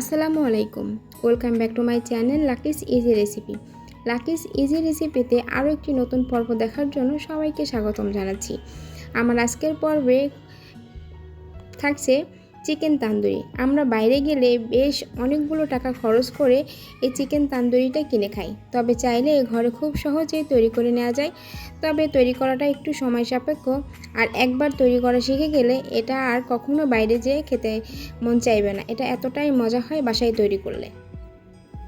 আসসালামু আলাইকুম। Welcome back to my channel Lucky's easy recipe Lucky's easy রেসিপিতে আরও একটি নতুন পর্ব দেখার জন্য সবাইকে স্বাগতম জানাচ্ছি। আমার আজকের পর্বে থাকছে চিকেন তান্দুরি। আমরা বাইরে গেলে বেশ অনেকগুলো টাকা খরচ করে এই চিকেন তান্দুরিটা কিনে খাই। তবে চাইলে ঘরে খুব সহজেই তৈরি করে নেওয়া যায়। তবে তৈরি করাটা একটু সময় সাপেক্ষ। আর একবার তৈরি করা শিখে গেলে এটা আর কখনো বাইরে যেয়ে খেতে মন চাইবে না। এটা এতটাই মজা হয় বাসায় তৈরি করলে।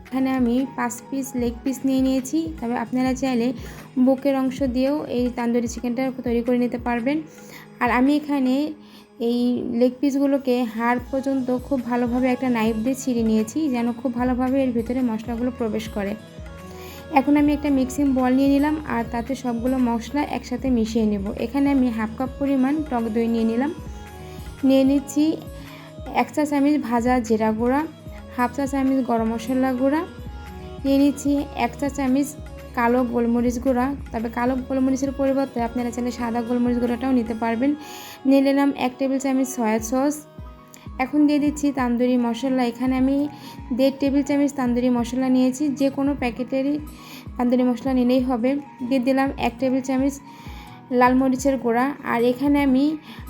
এখানে আমি পাঁচ পিস লেগ পিস নিয়ে নিয়েছি। তবে আপনারা চাইলে বুকের অংশ দিয়েও এই তান্দুরি চিকেনটা তৈরি করে নিতে পারবেন। আর আমি এখানে এই লেগ পিসগুলোকে হাড় পর্যন্ত খুব ভালোভাবে একটা নাইফ দিয়ে ছিঁড়ে নিয়েছি, যেন খুব ভালোভাবে এর ভিতরে মশলাগুলো প্রবেশ করে। এখন আমি একটা মিক্সিং বল নিয়ে নিলাম, আর তাতে সবগুলো মশলা একসাথে মিশিয়ে নেব। এখানে আমি হাফ কাপ পরিমাণ টক দই নিয়ে নিলাম। নিয়ে নিচ্ছি এক চা চামচ ভাজা জিরা গুঁড়া, হাফ চা চামচ গরম মশলা গুঁড়া। নিয়ে নিচ্ছি এক চা চামচ কালো গোলমরিচ গুঁড়া। তবে কালো গোলমরিচের পরিবর্তে আপনারা চাইলে সাদা গোলমরিচ গুঁড়াটাও নিতে পারবেন। নিয়ে নিলাম এক টেবিল চামচ সয়া সস। এখন দিয়ে দিচ্ছি তান্দুরি মশলা। এখানে আমি দেড় টেবিল চামচ তান্দুরি মশলা নিয়েছি। যে কোনো প্যাকেটেরই তান্দুরি মশলা নিলেই হবে। দিয়ে দিলাম এক টেবিল চামচ লাল মরিচের গুঁড়া। আর এখানে আমি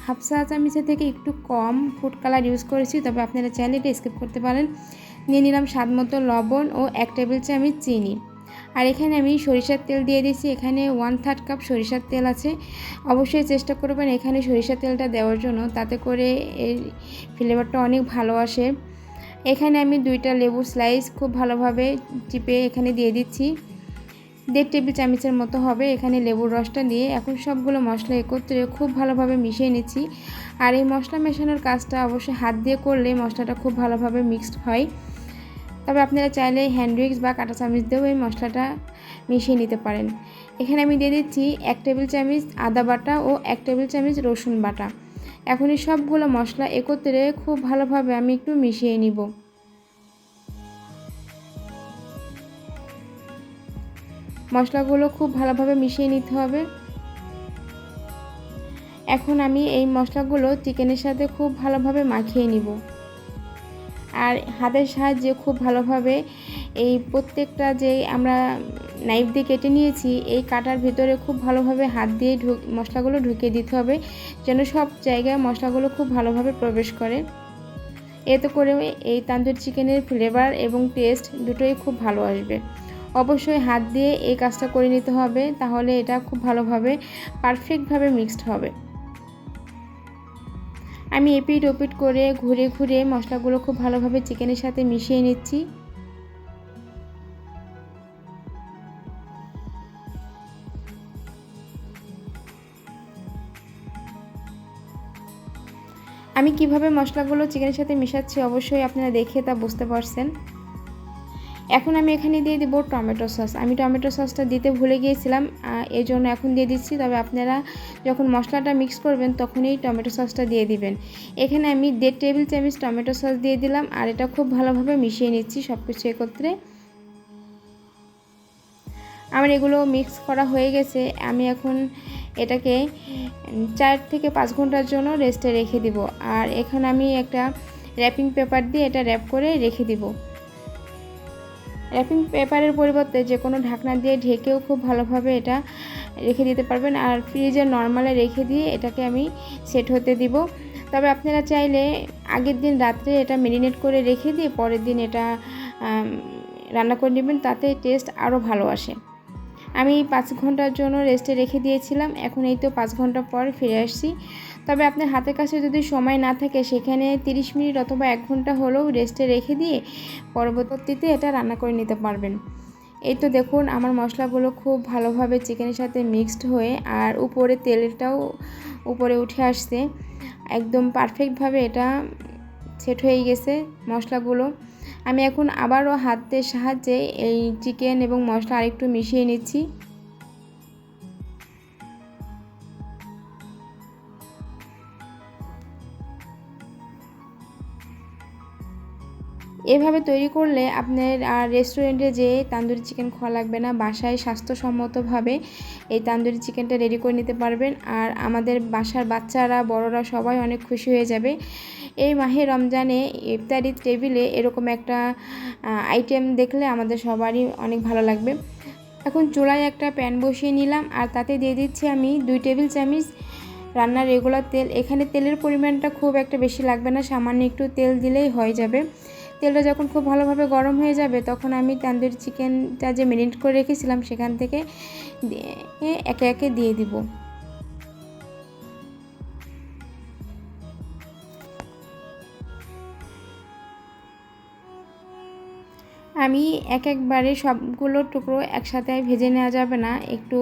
হাফ চা চামচের থেকে একটু কম ফুড কালার ইউজ করেছি। তবে আপনারা চাইলে এটা স্কিপ করতে পারেন। নিয়ে নিলাম স্বাদ মতো লবণ ও এক টেবিল চামচ চিনি। আর এখানে আমি সরিষার তেল দিয়ে দিয়েছি। এখানে ওয়ান থার্ড কাপ সরিষার তেল আছে। অবশ্যই চেষ্টা করবেন এখানে সরিষার তেলটা দেওয়ার জন্য, তাতে করে এর ফ্লেভারটা অনেক ভালো আসে। এখানে আমি দুইটা লেবুর স্লাইস খুব ভালোভাবে চিপে এখানে দিয়ে দিচ্ছি। দেড় টেবিল চামচের মতো হবে এখানে লেবুর রসটা দিয়ে। এখন সবগুলো মশলা একত্রে খুব ভালোভাবে মিশিয়ে নিচ্ছি। আর এই মশলা মেশানোর কাজটা অবশ্যই হাত দিয়ে করলে মশলাটা খুব ভালোভাবে মিক্সড হয়। তবে আপনারা চাইলে হ্যান্ড উইক্স বা কাঁটা চামচ দিয়েও এই মশলাটা মিশিয়ে নিতে পারেন। এখানে আমি দিয়ে দিচ্ছি এক টেবিল চামচ আদা বাটা ও এক টেবিল চামচ রসুন বাটা। এখন এই সবগুলো মশলা একত্রে খুব ভালোভাবে আমি একটু মিশিয়ে নিব। মশলাগুলো খুব ভালোভাবে মিশিয়ে নিতে হবে। এখন আমি এই মশলাগুলো চিকেনের সাথে খুব ভালোভাবে মাখিয়ে নিব। আর হাতের সাহায্যে খুব ভালোভাবে এই প্রত্যেকটা যে আমরা নাইফ দিয়ে কেটে নিয়েছি, এই কাটার ভিতরে খুব ভালোভাবে হাত দিয়ে ঢুক মশলাগুলো ঢুকিয়ে দিতে হবে, যেন সব জায়গায় মশলাগুলো খুব ভালোভাবে প্রবেশ করে। এতে করে এই তান্দুরি চিকেনের ফ্লেভার এবং টেস্ট দুটোই খুব ভালো আসবে। অবশ্যই হাত দিয়ে এই কাজটা করে নিতে হবে, তাহলে এটা খুব ভালোভাবে পারফেক্টভাবে মিক্সড হবে। আমি এপিট ওপিট করে ঘুরে ঘুরে মশলাগুলো খুব ভালোভাবে চিকেনের সাথে মিশিয়ে নিচ্ছি। আমি কীভাবে মশলাগুলো চিকেনের সাথে মেশাচ্ছি অবশ্যই আপনারা দেখে তা বুঝতে পারছেন। এখন আমি এখানে দিয়ে দিব টমেটো সস। আমি টমেটো সসটা দিতে ভুলে গিয়েছিলাম এই জন্য এখন দিয়ে দিচ্ছি। তবে আপনারা যখন মশলাটা মিক্স করবেন, তখনই টমেটো সসটা দিয়ে দিবেন। এখানে আমি দেড় টেবিল চামচ টমেটো সস দিয়ে দিলাম, আর এটা খুব ভালোভাবে মিশিয়ে নিচ্ছি সব কিছু একত্রে। আমার এগুলো মিক্স করা হয়ে গেছে। আমি এখন এটাকে চার থেকে পাঁচ ঘণ্টার জন্য রেস্টে রেখে দিব। আর এখন আমি একটা র্যাপিং পেপার দিয়ে এটা র্যাপ করে রেখে দিব। র্যাপিং পেপারের পরিবর্তে যে কোনো ঢাকনা দিয়ে ঢেকেও খুব ভালোভাবে এটা রেখে দিতে পারবেন। আর ফ্রিজে নর্মালে রেখে দিয়ে এটাকে আমি সেট হতে দিব। তবে আপনারা চাইলে আগের দিন রাত্রে এটা মেরিনেট করে রেখে দিয়ে পরের দিন এটা রান্না করে নেবেন, তাতে টেস্ট আরও ভালো আসে। আমি পাঁচ ঘণ্টার জন্য রেস্টে রেখে দিয়েছিলাম, এখন এই তো পাঁচ ঘণ্টা পর ফিরে আসছি। তবে আপনার হাতের কাছে যদি সময় না থাকে, সেখানে 30 মিনিট অথবা এক ঘণ্টা হলেও রেস্টে রেখে দিয়ে পরবর্তীতে এটা রান্না করে নিতে পারবেন। এই তো দেখুন, আমার মশলাগুলো খুব ভালোভাবে চিকেনের সাথে মিক্সড হয়ে আর উপরে তেলটাও উপরে উঠে আসছে। একদম পারফেক্টভাবে এটা সেট হয়ে গেছে মশলাগুলো। আমি এখন আবারও হাতের সাহায্যে এই চিকেন এবং মশলা আরেকটু মিশিয়ে নিচ্ছি। এভাবে তৈরি করলে আপনার, আর রেস্টুরেন্টে যেয়ে তান্দুরি চিকেন খাওয়া লাগবে না। বাসায় স্বাস্থ্যসম্মতভাবে এই তান্দুরি চিকেনটা রেডি করে নিতে পারবেন। আর আমাদের বাসার বাচ্চারা, বড়রা সবাই অনেক খুশি হয়ে যাবে। এই মাহে রমজানে ইফতারি টেবিলে এরকম একটা আইটেম দেখলে আমাদের সবারই অনেক ভালো লাগবে। এখন চুলায় একটা প্যান বসিয়ে নিলাম। আর তাতে দিয়ে দিচ্ছি আমি দুই টেবিল চামচ রান্নার রেগুলার তেল। এখানে তেলের পরিমাণটা খুব একটা বেশি লাগবে না। সামান্য একটু তেল দিলেই হয়ে যাবে। তেলটা যখন খুব ভালোভাবে গরম হয়ে যাবে, তখন আমি তান্দুরি চিকেনটা যে মেরিনেট করে রেখেছিলাম সেখান থেকে একে একে দিয়ে দিব। আমি এক একবারে সবগুলো টুকরো একসাথে ভেজে নেওয়া যাবে না, একটু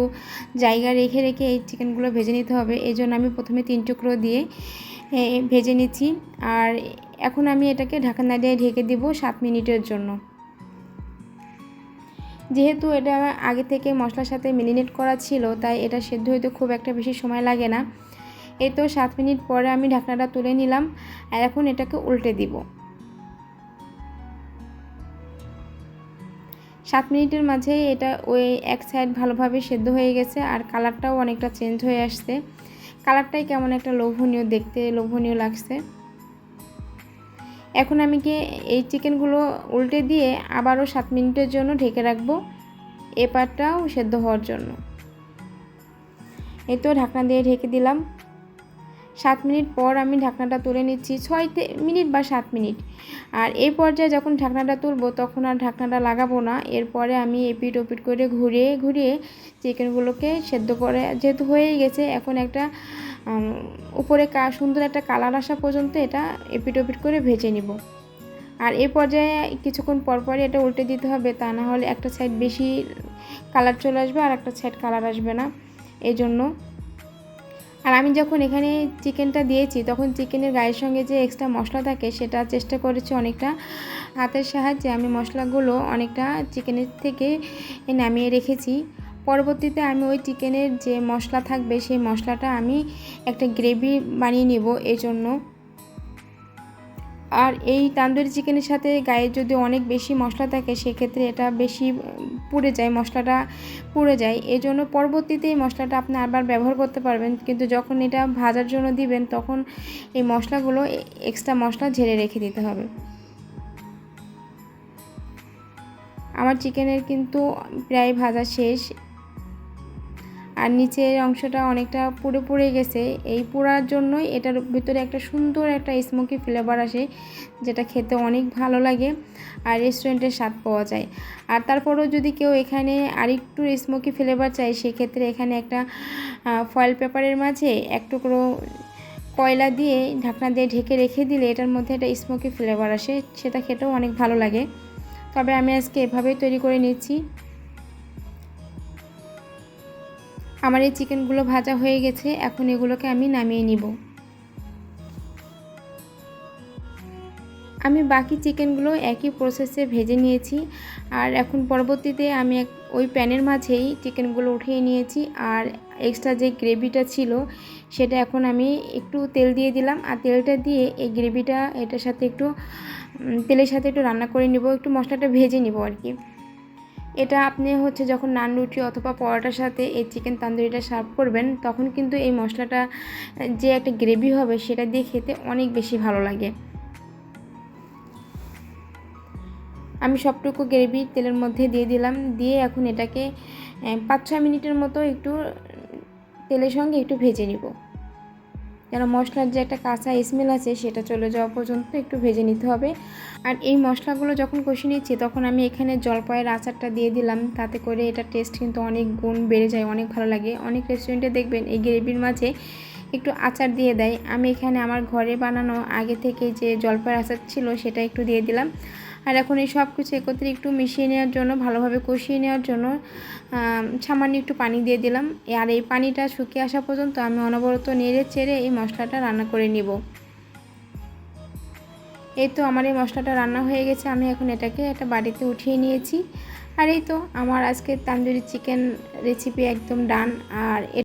জায়গা রেখে রেখে এই চিকেনগুলো ভেজে নিতে হবে। এই জন্য আমি প্রথমে তিন টুকরো দিয়ে ভেজে নিচ্ছি। আর এখন আমি এটাকে ঢাকনা দিয়ে ঢেকে দিব সাত মিনিটের জন্য। যেহেতু এটা আগে থেকে মশলার সাথে মেরিনেট করা ছিল, তাই এটা সেদ্ধ হইতে খুব একটা বেশি সময় লাগে না। এই তো সাত মিনিট পরে আমি ঢাকনাটা তুলে নিলাম, আর এখন এটাকে উল্টে দিব। সাত মিনিটের মাঝে এটা ওই এক সাইড ভালোভাবে সেদ্ধ হয়ে গেছে, আর কালারটাও অনেকটা চেঞ্জ হয়ে আসছে। কালারটাই কেমন একটা লোভনীয়, দেখতে লোভনীয় লাগছে। এখন আমি কি এই চিকেনগুলো উল্টে দিয়ে আবারও সাত মিনিটের জন্য ঢেকে রাখব? এপারটাও সেদ্ধ হওয়ার জন্য। এই তো ঢাকনা দিয়ে ঢেকে দিলাম। সাত মিনিট পর আমি ঢাকনাটা তুলে নিচ্ছি, ছয় মিনিট বা সাত মিনিট। আর এই পর্যায়ে যখন ঢাকনাটা তুলবো তখন আর ঢাকনাটা লাগাবো না। এরপরে আমি এপিট ওপিট করে ঘুরিয়ে ঘুরিয়ে চিকেনগুলোকে সেদ্ধ করে যেহেতু হয়েই গেছে, এখন একটা উপরে সুন্দর একটা কালার আসা পর্যন্ত এটা এপিট ওপিট করে ভেজে নিব। আর এ পর্যায়ে কিছুক্ষণ পরপরই এটা উল্টে দিতে হবে, তা না হলে একটা সাইড বেশি কালার চলে আসবে আর একটা সাইড কালার আসবে না। এই জন্য। আর আমি যখন এখানে চিকেনটা দিয়েছি, তখন চিকেনের গায়ের সঙ্গে যে এক্সট্রা মশলা থাকে, সেটা চেষ্টা করেছি অনেকটা হাতের সাহায্যে। আমি মশলাগুলো অনেকটা চিকেনের থেকে নামিয়ে রেখেছি। পরবর্তীতে আমি ওই চিকেনের যে মশলা থাকবে, সেই মশলাটা আমি একটা গ্রেভি বানিয়ে নেব এই জন্য আর এই তান্দুরি চিকেনের সাথে গায়ে যদি অনেক বেশি মশলা থাকে, সেক্ষেত্রে এটা বেশি পুড়ে যায়, মশলাটা পুড়ে যায়। এই জন্য পরবর্তীতে এই মশলাটা আপনি আবার ব্যবহার করতে পারবেন। কিন্তু যখন এটা ভাজার জন্য দিবেন, তখন এই মশলাগুলো এক্সট্রা মশলা ঝেড়ে রেখে দিতে হবে। আমার চিকেনের কিন্তু প্রায় ভাজা শেষ। আর নিচের অংশটা অনেকটা পুড়ে পুড়ে গেছে। এই পোড়ার জন্যই এটার ভিতরে একটা সুন্দর একটা স্মোকি ফ্লেভার আসে, যেটা খেতে অনেক ভালো লাগে আর রেস্টুরেন্টের স্বাদ পাওয়া যায়। আর তারপরেও যদি কেউ এখানে আরেকটু স্মোকি ফ্লেভার চায়, সেক্ষেত্রে এখানে একটা ফয়েল পেপারের মাঝে এক টুকরো কয়লা দিয়ে ঢাকনা দিয়ে ঢেকে রেখে দিলে এটার মধ্যে একটা স্মোকি ফ্লেভার আসে, সেটা খেতেও অনেক ভালো লাগে। তবে আমি আজকে এভাবেই তৈরি করে নিচ্ছি। আমার এই চিকেনগুলো ভাজা হয়ে গেছে, এখন এগুলোকে আমি নামিয়ে নিব। আমি বাকি চিকেনগুলো একই প্রসেসে ভেজে নিয়েছি, আর এখন পরবর্তীতে আমি ওই প্যানের মাঝেই চিকেনগুলো উঠিয়ে নিয়েছি, আর এক্সট্রা যে গ্রেভিটা ছিল, সেটা এখন আমি একটু তেল দিয়ে দিলাম, আর তেলটা দিয়ে এই গ্রেভিটা এটার সাথে একটু তেলের সাথে একটু রান্না করে নিব, একটু মশলাটা ভেজে নিব আর কি। এটা আপনি হচ্ছে যখন নান রুটি অথবা পরোটার সাথে এই চিকেন তান্দুরিটা সার্ভ করবেন, তখন কিন্তু এই মশলাটা, যে একটা গ্রেভি হবে সেটা দিয়ে খেতে অনেক বেশি ভালো লাগে। আমি সবটুকু গ্রেভি তেলের মধ্যে দিয়ে দিলাম, দিয়ে এখন এটাকে পাঁচ ছয় মিনিটের মতো একটু তেলের সঙ্গে একটু ভেজে নিব। যেন মশলার যে একটা কাঁচা স্মেল আছে, সেটা চলে যাওয়া পর্যন্ত একটু ভেজে নিতে হবে। আর এই মশলাগুলো যখন কষিয়ে নিচ্ছি, তখন আমি এখানে জলপাইয়ের আচারটা দিয়ে দিলাম। তাতে করে এটা টেস্ট কিন্তু অনেক গুণ বেড়ে যায়, অনেক ভালো লাগে। অনেক রেস্টুরেন্টে দেখবেন, এই গ্রেভির মাঝে একটু আচার দিয়ে দেয়। আমি এখানে আমার ঘরে বানানো আগে থেকে যে জলপাইয়ের আচার ছিল, সেটা একটু দিয়ে দিলাম। আর এখন এই সব কিছু একত্রে একটু মিশিয়ে নেওয়ার জন্য, ভালোভাবে কষিয়ে নেওয়ার জন্য সামান্য একটু পানি দিয়ে দিলাম। আর এই পানিটা শুকিয়ে আসা পর্যন্ত আমি অনবরত নেড়ে চেড়ে এই মশলাটা রান্না করে নিব। এই তো আমার এই মশলাটা রান্না হয়ে গেছে, আমি এখন এটাকে একটা বাড়িতে উঠিয়ে নিয়েছি। আর এই তো আমার আজকে তান্দুরি চিকেন রেসিপি একদম ডান। আর